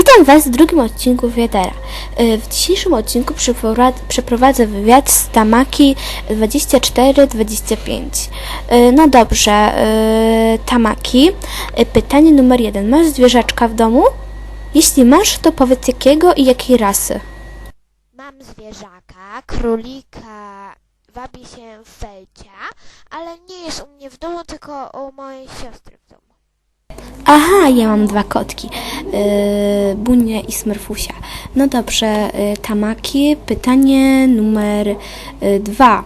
Witam Was w drugim odcinku Wiadera. Y, W dzisiejszym odcinku przeprowadzę wywiad z Tamaki 2425. Y, No dobrze, y, Tamaki, pytanie numer jeden. Masz zwierzaczka w domu? Jeśli masz, to powiedz jakiego i jakiej rasy. Mam zwierzaka, królika, wabi się Felcia, ale nie jest u mnie w domu, tylko u mojej siostry. Aha, ja mam dwa kotki. Yy, Bunię i Smurfusia. No dobrze, yy, Tamaki, pytanie numer yy, dwa.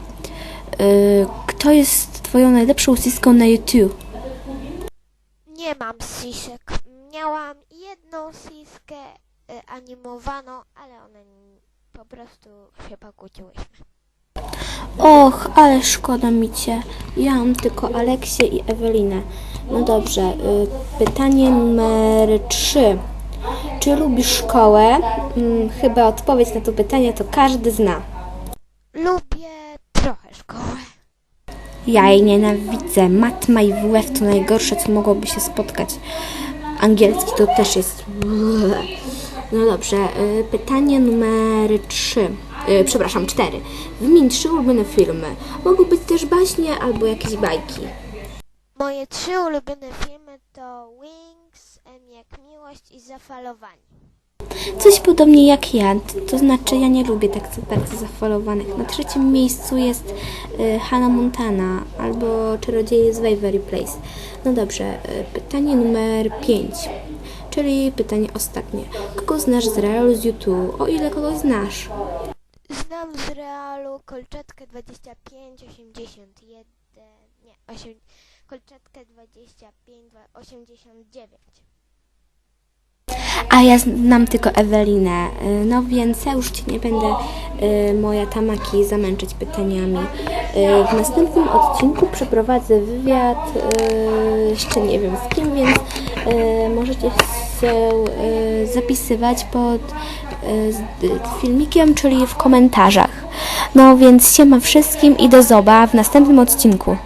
Yy, kto jest twoją najlepszą siską na YouTube? Nie mam sisek. Miałam jedną siskę y, animowaną, ale one n- po prostu się pokłóciłyśmy. Och, ale szkoda mi cię. Ja mam tylko Aleksię i Ewelinę. No dobrze, yy, pytanie numer trzy. Czy lubisz szkołę? Mm, chyba odpowiedź na to pytanie to każdy zna. Lubię trochę szkołę. Ja jej nienawidzę. Matma i WF to najgorsze, co mogłoby się spotkać. Angielski to też jest. No dobrze, y, pytanie numer 3. Przepraszam, 4. Wymień trzy ulubione filmy. Mogą być też baśnie albo jakieś bajki. Moje trzy ulubione filmy to Wings, Em jak miłość i Zafalowanie. Coś podobnie jak ja, to znaczy ja nie lubię tak bardzo zafalowanych. Na trzecim miejscu jest y, Hannah Montana albo Czarodzieje z Waverly Place. No dobrze, y, pytanie numer 5, czyli pytanie ostatnie. Kogo znasz z realu z YouTube? O ile kogoś znasz? Znam z realu kolczatkę 25, 81, nie, 8, kolczatkę 25, 89. A ja znam tylko Ewelinę, y, no więc ja już Cię nie będę, y, moja Tamaki, zamęczyć pytaniami. Y, W następnym odcinku przeprowadzę wywiad, y, jeszcze nie wiem z kim, więc y, możecie się y, zapisywać pod y, z- filmikiem, czyli w komentarzach. No więc siema wszystkim i do zoba w następnym odcinku.